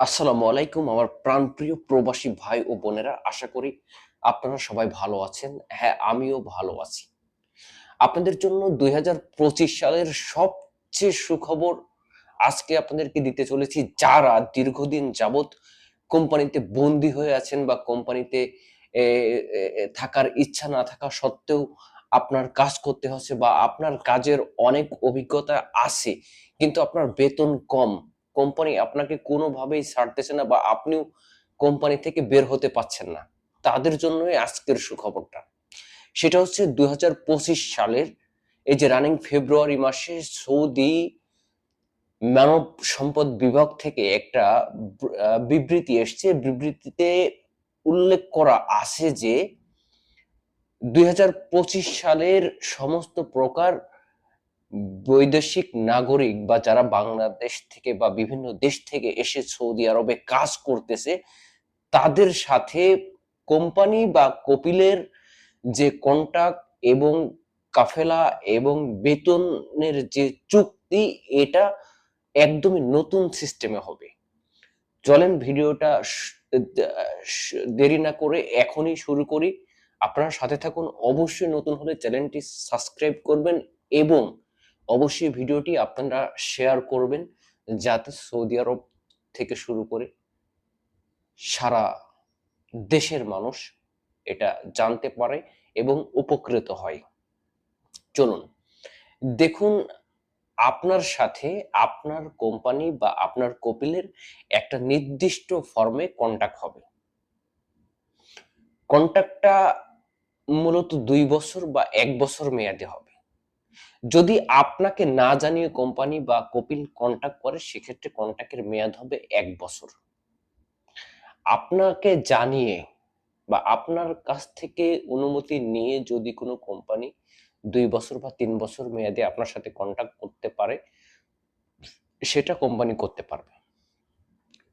আসসালামু আলাইকুম, আমার প্রাণপ্রিয় প্রবাসী ভাই ও বোনেরা, আশা করি আপনারা সবাই ভালো আছেন। হ্যাঁ আমিও ভালো আছি। আপনাদের জন্য দুই হাজার পঁচিশ সালের সবচেয়ে সুখবর আজকে আপনাদেরকে দিতে চলেছি। যারা দীর্ঘদিন যাবত কোম্পানিতে বন্দী হয়ে আছেন বা কোম্পানিতে থাকার ইচ্ছা না থাকা সত্ত্বেও আপনার কাজ করতে হচ্ছে বা আপনার কাজের অনেক অভিজ্ঞতা আছে, কিন্তু আপনার বেতন কম। কোম্পানি আপনাকে কোনোভাবেই ছাড়তেছে না বা আপনিও কোম্পানি থেকে বের হতে পারছেন না। তাদের জন্যই আজকের সুখবরটা। সেটা হচ্ছে দু হাজার পঁচিশ সালের এই যে রানিং ফেব্রুয়ারি মাসে সৌদি মানব সম্পদ বিভাগ থেকে একটা বিবৃতি এসছে। বিবৃতিতে উল্লেখ করা আছে যে দুই হাজার পঁচিশ সালের সমস্ত প্রকার বৈদেশিক নাগরিক বা যারা বাংলাদেশ থেকে বা বিভিন্ন দেশ থেকে এসে সৌদি আরবে কাজ করতেছে, তাদের সাথে কোম্পানি বা কপিলের যে কন্ট্রাক্ট এবং কাফেলা এবং বেতনের যে চুক্তি, এটা একদমই নতুন সিস্টেমে হবে। চলেন ভিডিওটা দেরি না করে এখনই শুরু করি। আপনারা সাথে থাকুন। অবশ্যই নতুন হলে চ্যানেলটি সাবস্ক্রাইব করবেন এবং অবশ্যই ভিডিওটি আপনারা শেয়ার করবেন যাতে সৌদি আরব থেকে শুরু করে সারা দেশের মানুষ এটা জানতে পারে এবং উপকৃত হয়। চলুন, দেখুন আপনার সাথে আপনার কোম্পানি বা আপনার কপিলের একটা নির্দিষ্ট ফর্মে কন্টাক্ট হবে। কন্ট্রাক্টটা মূলত দুই বছর বা এক বছর মেয়াদে হবে। যদি আপনাকে না জানিয়ে কোম্পানি বা কপিল কন্ট্যাক্ট করে, সেক্ষেত্রে কন্ট্রাক্টের মেয়াদ হবে এক বছর। আপনাকে জানিয়ে বা আপনার কাছ থেকে অনুমতি নিয়ে যদি কোনো কোম্পানি দুই বছর বা তিন বছর মেয়াদে আপনার সাথে কন্ট্যাক্ট করতে পারে, সেটা কোম্পানি করতে পারবে।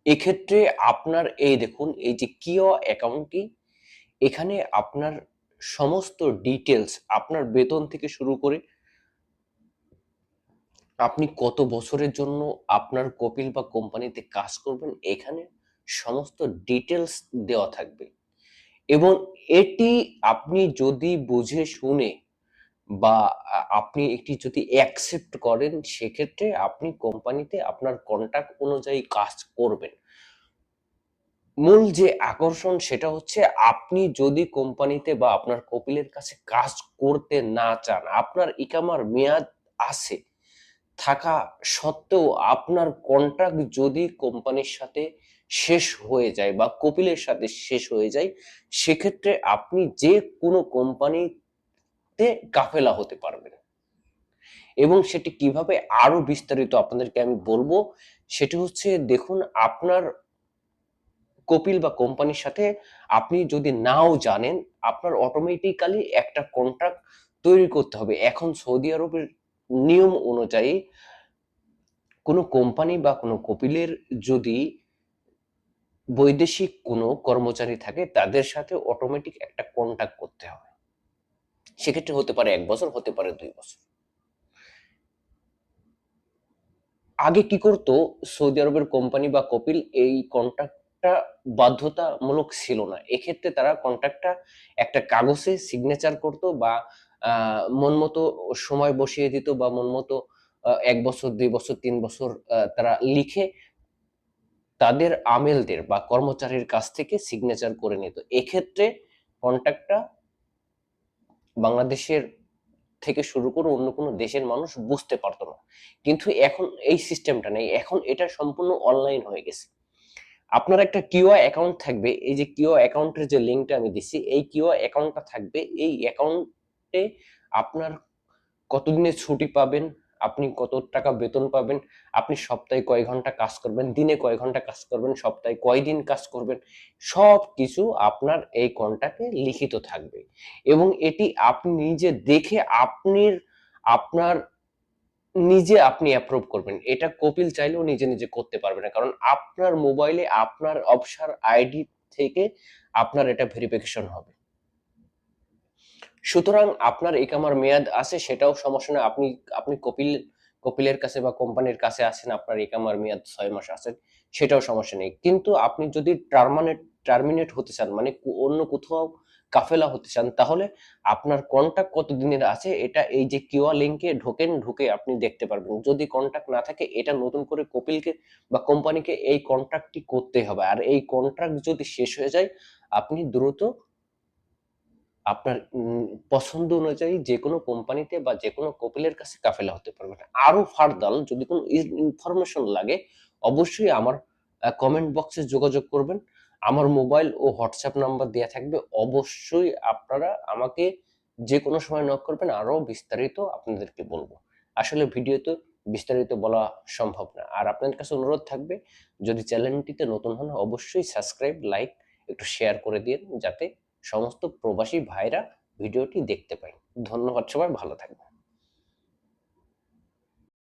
এক্ষেত্রে আপনার এই দেখুন, এই যে কিও অ্যাকাউন্টটি এখানে আপনার সমস্ত ডিটেলস আপনার বেতন থেকে শুরু করে আপনি কত বছরের জন্য আপনার কপিল বা কোম্পানিতে কাজ করবেন? এখানে সমস্ত ডিটেলস দেওয়া থাকবে। এবং এটি আপনি যদি বুঝে শুনে বা আপনি একটি যদি অ্যাকসেপ্ট করেন, সেক্ষেত্রে আপনি কোম্পানিতে আপনার কন্ট্রাক্ট অনুযায়ী কাজ করবেন। মূল যে আকর্ষণ সেটা হচ্ছে আপনি যদি কোম্পানিতে বা আপনার কপিলের কাছে কাজ করতে না চান, আপনার ইকামার মেয়াদ আছে থাকা সত্ত্বেও আপনার কন্ট্রাক্ট যদি কোম্পানির সাথে শেষ হয়ে যায় বা কপিলের সাথে শেষ হয়ে যায়, সেক্ষেত্রে আপনি যে কোনো কোম্পানিতে কাফেলা হতে পারবেন। এবং সেটি কীভাবে আরও বিস্তারিত আপনাদেরকে আমি বলব, সেটি হচ্ছে দেখুন, আপনার কপিল বা কোম্পানির সাথে আপনি যদি নাও জানেন, আপনার অটোমেটিক্যালি একটা কন্ট্রাক্ট তৈরি করতে হবে। এখন সৌদি আরবের নিয়ম অনুযায়ী কোনো কোম্পানি বা কোনো কপিলের যদি বৈদেশিক কোনো কর্মচারী থাকে, তাদের সাথে অটোমেটিক একটা কন্ট্যাক্ট করতে হবে সেক্ষেত্রে হতে পারে এক বছর, হতে পারে দুই বছর। আগে কি করতো, সৌদি আরবের কোম্পানি বা কপিল এই কন্ট্রাক্টটা বাধ্যতামূলক ছিল না। এক্ষেত্রে তারা কন্ট্রাক্টটা একটা কাগজে সিগনেচার করতো বা মন মতো সময় বসিয়ে দিত বা মন মতো এক বছর, দুই বছর, তিন বছর তারা লিখে তাদের আমেলদের বা কর্মচারীর কাছ থেকে সিগনেচার করে নিত। এক্ষেত্রে কন্ট্রাক্টটা বাংলাদেশের থেকে শুরু করে অন্য কোনো দেশের মানুষ বুঝতে পারতো না। কিন্তু এখন এই সিস্টেমটা নেই। এখন এটা সম্পূর্ণ অনলাইন হয়ে গেছে। আপনার একটা কিউ অ্যাকাউন্ট থাকবে। এই যে কিউ অ্যাকাউন্টের যে লিঙ্কটা আমি দিচ্ছি এই কিউ অ্যাকাউন্টটা থাকবে। এই অ্যাকাউন্টে আপনার কতদিনের ছুটি পাবেন, আপনি কত টাকা বেতন পাবেন, আপনি সপ্তাহে কয় ঘণ্টা কাজ করবেন, দিনে কয় ঘণ্টা কাজ করবেন, সপ্তাহে কয় দিন কাজ করবেন সব কিছু আপনার এই কন্ট্রাক্টে লিখিত থাকবে। এবং এটি আপনি নিজে দেখে আপনি আপনার নিজে আপনি অ্যাপ্রুভ করবেন। এটা কপিল চাইলেও নিজে নিজে করতে পারবে না। কারণ আপনার মোবাইলে আপনার অবসর আইডি থেকে আপনার এটা ভেরিফিকেশন হবে। সুতরাং আপনার একামার মেয়াদ আছে, সেটাও সমস্যা না আপনি আপনি কপিল, কপিলের কাছে বা কোম্পানির কাছে আছেন, আপনার একামার মেয়াদ ছয় মাস আছে, সেটাও সমস্যা নেই। কিন্তু আপনি যদি টার্মানেট টার্মিনেট হতে চান মানে অন্য কোথাও কাফেলা হতে চান, তাহলে আপনার কন্টাক্ট কত দিনের আছে, এটা এই যে কিউআর লিঙ্কে ঢোকেন, ঢুকে আপনি দেখতে পারবেন। যদি কন্টাক্ট না থাকে, এটা নতুন করে কপিলকে বা কোম্পানিকে এই কন্ট্রাক্টটি করতে হবে। আর এই কন্ট্রাক্ট যদি শেষ হয়ে যায়, আপনি দ্রুত আপনার পছন্দ অনুযায়ী যে কোনো কোম্পানিতে বা যে কোনো কপিলের কাছে কাফেলা হতে পারবেন। আরও ফার্দার যদি কোনো ইনফরমেশন লাগে, অবশ্যই আমার কমেন্ট বক্সে যোগাযোগ করবেন। আমার মোবাইল ও হোয়াটসঅ্যাপ নাম্বার দেওয়া থাকবে। অবশ্যই আপনারা আমাকে যে কোনো সময় নক করবেন আরও বিস্তারিত আপনাদেরকে বলব। আসলে ভিডিওতে বিস্তারিত বলা সম্ভব না। আর আপনাদের কাছে অনুরোধ থাকবে, যদি চ্যানেলটিতে নতুন হন, অবশ্যই সাবস্ক্রাইব লাইক একটু শেয়ার করে দিন যাতে সমস্ত প্রবাসী ভাইরা ভিডিওটি দেখতে পাই ধন্যবাদ সবাই ভালো থাকবেন।